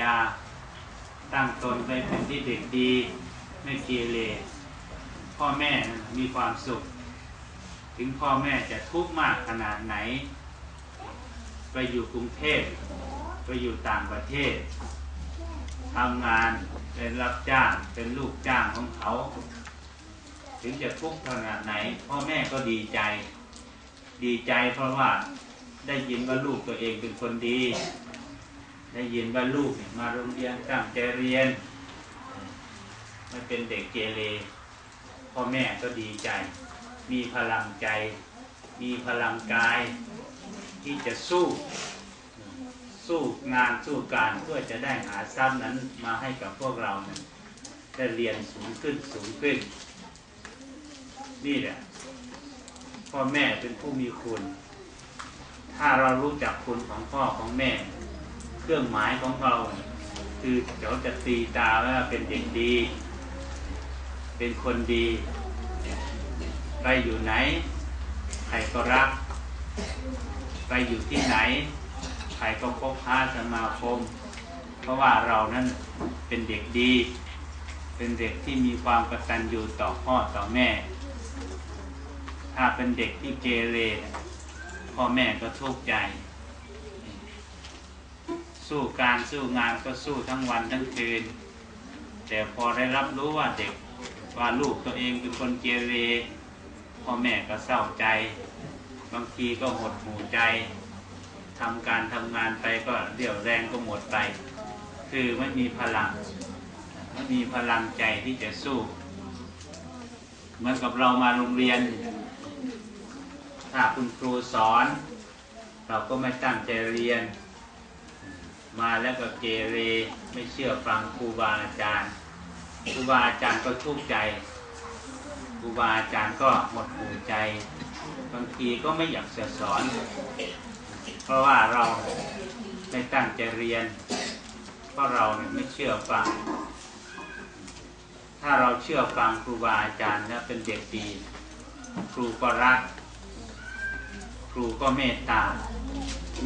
ยาตั้งตนไปเป็นที่เด็กดี ไม่เกเรพ่อแม่มีความสุข ถึงพ่อแม่จะทุกข์มากขนาดไหน ไปอยู่กรุงเทพไปอยู่ต่างประเทศทำงานเป็นรับจ้างเป็นลูกจ้างของเขา ถึงจะทุกข์ขนาดไหน พ่อแม่ก็ดีใจ ดีใจเพราะว่าได้ยินว่าลูกตัวเองเป็นคนดี ได้ยินว่าลูกเนี่ยมาโรงเรียนตั้งใจเรียน ไม่เป็นเด็กเกเรพ่อแม่ก็ดีใจ มีพลังใจ มีพลังกาย ที่จะสู้ สู้งานสู้การเพื่อจะได้หาทรัพย์นั้นมาให้กับพวกเรานั้นได้เรียนสูงขึ้นสูงขึ้น นี่แหละ พ่อแม่เป็นผู้มีคุณ ถ้าเรารู้จักคุณของพ่อของแม่ เครื่องหมายของเรา คือเขาจะตีตาว่าเป็นเด็กดี เป็นคนดีไปอยู่ไหน ใครก็รัก ไปอยู่ที่ไหน ใครก็คบค้าสมาคม เพราะว่าเรานั้นเป็นเด็กดี เป็นเด็กที่มีความกตัญญูต่อพ่อต่อแม่ ถ้าเป็นเด็กที่เกเรพ่อแม่ก็ทุกข์ใจ สู้การสู้งานก็สู้ทั้งวันทั้งคืน แต่พอได้รับรู้ว่าเด็กว่าลูกตัวเองเป็นคนเกเรพ่อแม่ก็เศร้าใจ บางทีก็หดหูใจทำการทำงานไปก็เดี่ยวแรงก็หมดไป คือไม่มีพลังไม่มีพลังใจที่จะสู้ เหมือนกับเรามาโรงเรียน ถ้าคุณครูสอน เราก็ไม่ตั้งใจเรียน มาแล้วก็เกเรไม่เชื่อฟังครูบาอาจารย์ครูบาอาจารย์ก็ทุกข์ใจครูบาอาจารย์ก็หมดหูใจ บางทีก็ไม่อยากจะสอน เพราะว่าเราไม่ตั้งใจเรียน เพราะเราไม่เชื่อฟัง ถ้าเราเชื่อฟังครูบาอาจารย์แล้วเป็นเด็กดี ครูก็รัก ครูก็เมตตา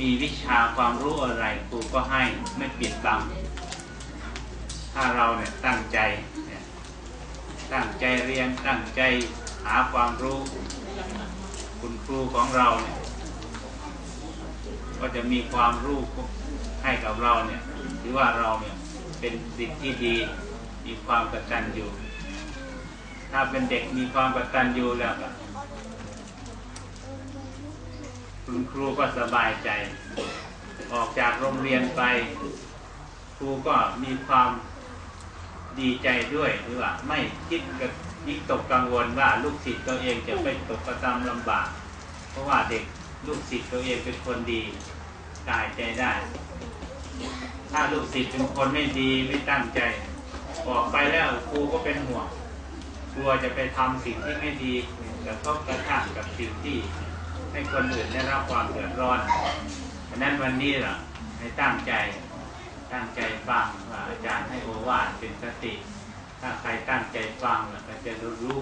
มีวิชาความรู้อะไรครูก็ให้ไม่ปิดบัง ถ้าเราเนี่ยตั้งใจเนี่ยตั้งใจเรียนตั้งใจหาความรู้ คุณครูของเราเนี่ยก็จะมีความรู้ให้กับเราเนี่ยหรือว่าเราเนี่ยเป็นเด็กที่ดีมีความกตัญญูถ้าเป็นเด็กมีความกตัญญูแล้วก็ คุณครูก็สบายใจ ออกจากโรงเรียนไป ครูก็มีความดีใจด้วยหรือว่าไม่คิดกับยิ่งตกกังวลว่าลูกศิษย์ตัวเองจะไปตกกระทำลำบาก เพราะว่าเด็กลูกศิษย์ตัวเองเป็นคนดีตายใจได้ ถ้าลูกศิษย์เป็นคนไม่ดีไม่ตั้งใจ ออกไปแล้วครูก็เป็นห่วงกลัวจะไปทำสิ่งที่ไม่ดีกระทบกระทั่งกับสิ่งที่ ให้คนอื่นได้รับความเดือดร้อนฉะนั้นวันนี้ล่ะให้ตั้งใจตั้งใจฟังว่าอาจารย์ให้โอวาทเป็นสติ ถ้าใครตั้งใจฟังล่ะก็จะรู้